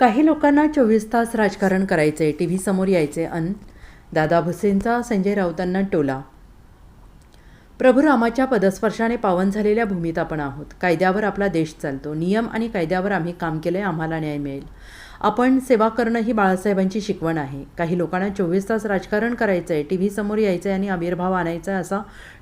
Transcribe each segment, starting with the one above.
काही लोकांना चोवीस तास राजकारण करायचे टी व्ही समोर यायचे अन दादा भुसेंचा संजय राऊतांना टोला. प्रभू रामाच्या पदस्पर्शाने पावन झालेल्या भूमीत आपण आहोत. कायद्यावर आपला देश चालतो. नियम आणि कायद्यावर आम्ही काम केले आम्हाला न्याय मिळेल. आपण सेवा करणं ही बाळासाहेबांची शिकवण आहे. काही लोकांना चोवीस तास राजकारण करायचं आहे टी व्ही समोर यायचं आहे आणि आविर्भाव आणायचा आहे असा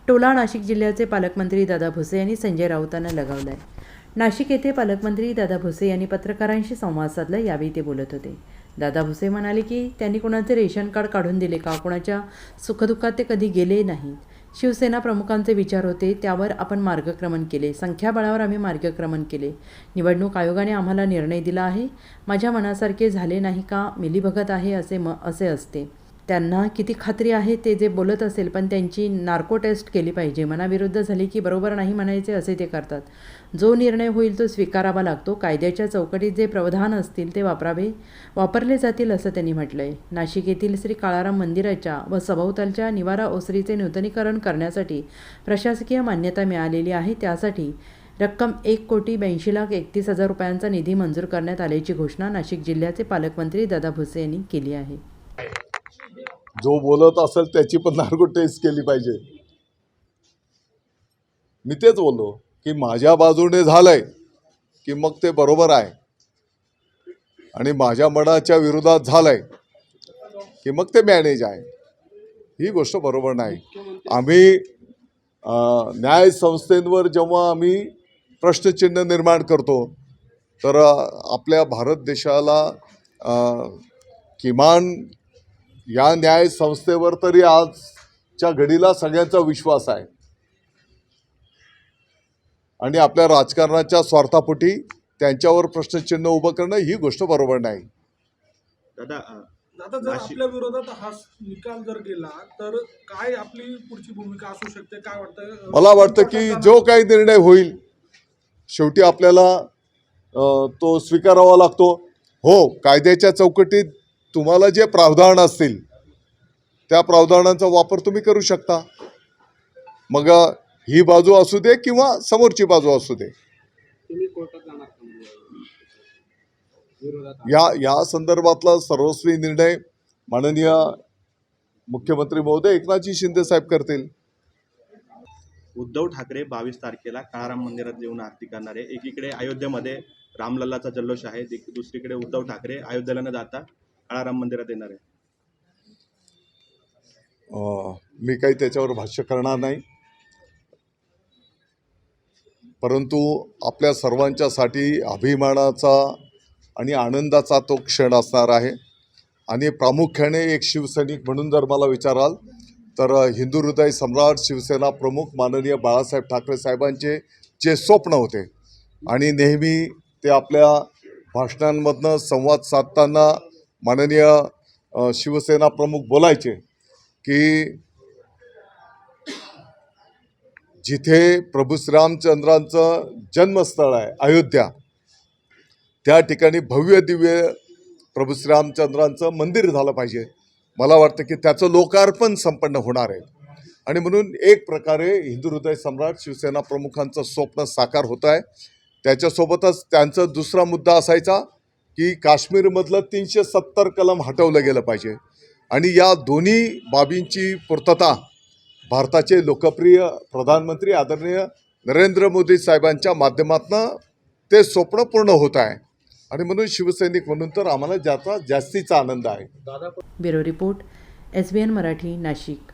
टोला नाशिक जिल्ह्याचे पालकमंत्री दादा भुसे यांनी संजय राऊतांना लगावला आहे नाशिक येथे पालकमंत्री दादा भुसे यांनी पत्रकारांशी संवाद साधला यावेळी ते बोलत होते. दादा भुसे म्हणाले की त्यांनी कोणाचे रेशन कार्ड काढून दिले का? कोणाच्या सुखदुःखात ते कधी गेले नाहीत शिवसेना प्रमुखांचे विचार होते त्यावर आपण मार्गक्रमण केले. संख्याबळावर आम्ही मार्गक्रमण केले. निवडणूक आयोगाने आम्हाला निर्णय दिला आहे. माझ्या मनासारखे झाले नाही का? मिलीभगत आहे असे म असे असते. त्यांना किती खात्री आहे ते जे बोलत असेल पण त्यांची नार्को टेस्ट केली पाहिजे. मनाविरुद्ध झाली की बरोबर नाही म्हणायचे असे ते करतात. जो निर्णय होईल तो स्वीकारावा लागतो. कायद्याच्या चौकटीत जे प्रवधान असतील ते वापरावे वापरले जातील असं त्यांनी म्हटलं आहे नाशिक येथील श्री काळाराम मंदिराच्या व सभोवतालच्या निवारा ओसरीचे नूतनीकरण करण्यासाठी प्रशासकीय मान्यता मिळालेली आहे. त्यासाठी रक्कम एक कोटी ब्याऐंशी लाख एकतीस हजार रुपयांचा निधी मंजूर करण्यात आल्याची घोषणा नाशिक जिल्ह्याचे पालकमंत्री दादा भुसे यांनी केली आहे. जो बोलत असेल त्याची पण नार्को टेस्ट केली पाहिजे. मी तेच बोललो की माझ्या बाजूने झालंय की मग ते बरोबर आहे. आणि माझ्या मनाच्या विरोधात झालंय की मग ते मॅनेज आहे. ही गोष्ट बरोबर नाही. आम्ही न्याय संस्थेंवर जेव्हा आम्ही प्रश्नचिन्ह निर्माण करतो तर आपल्या भारत देशाला किमान या न्याय संस्थेवर तरी आजच्या घडीला सगळ्यांचा विश्वास आहे. आणि आपल्या राजकारणाच्या स्वार्थापोटी त्यांच्यावर प्रश्नचिन्ह उभं करणं ही गोष्ट बरोबर नाही. दादा जर आपल्या विरोधात हा निकाल जर गेला तर काय आपली पुढची भूमिका असू शकते? काय वाटतं? मला वाटतं की जो काही निर्णय होईल शेवटी आपल्याला तो स्वीकारावा लागतो. हो कायद्याच्या चौकटीत तुम्हाला जे प्रावधान असतील त्या प्रावधानांचा वापर तुम्ही करू शकता. मग ही बाजू असू दे किंवा समोरची बाजू असू दे. या या संदर्भातला सर्वस्वी निर्णय माननीय मुख्यमंत्री महोदय एकनाथजी शिंदे साहेब करतील. उद्धव ठाकरे बावीस तारखेला काळाराम मंदिरात येऊन आरती करणार. आहे एकीकडे अयोध्येमध्ये रामलल्लाचा जल्लोष आहे दुसरीकडे उद्धव ठाकरे अयोध्येला न जाता काळाराम मंदिरात येणार आहे. मी काही त्याच्यावर भाष्य करणार नाही. परंतु आपल्या सर्वांच्यासाठी अभिमानाचा आणि आनंदाचा तो क्षण असणार आहे. आणि प्रामुख्याने एक शिवसैनिक म्हणून जर मला विचाराल तर हिंदू हृदय सम्राट शिवसेना प्रमुख माननीय बाळासाहेब ठाकरे साहेबांचे जे स्वप्न होते आणि नेहमी ते आपल्या भाषणांमधनं संवाद साधताना माननीय शिवसेना प्रमुख बोलायचे की जिथे प्रभू श्रीरामचंद्रांचं जन्मस्थळ आहे अयोध्या त्या ठिकाणी भव्य दिव्य प्रभू श्रीरामचंद्रांचं मंदिर झालं पाहिजे. मला वाटतं की त्याचं लोकार्पण संपन्न होणार आहे. आणि म्हणून एक प्रकारे हिंदू हृदय सम्राट शिवसेना प्रमुखांचं स्वप्न साकार होत आहे. त्याच्यासोबतच त्यांचा दुसरा मुद्दा असायचा की काश्मीरमधलं तीनशे सत्तर कलम हटवलं गेलं पाहिजे. आणि या दोन्ही बाबींची पूर्तता भारताचे लोकप्रिय प्रधानमंत्री आदरणीय नरेंद्र मोदी साहेबांच्या माध्यमातून ते स्वप्न पूर्ण होत आहे. आणि म्हणून शिवसैनिक म्हणून तर आम्हाला ज्याचा जास्तीचा आनंद आहे. Bureau report S B N Marathi Nashik.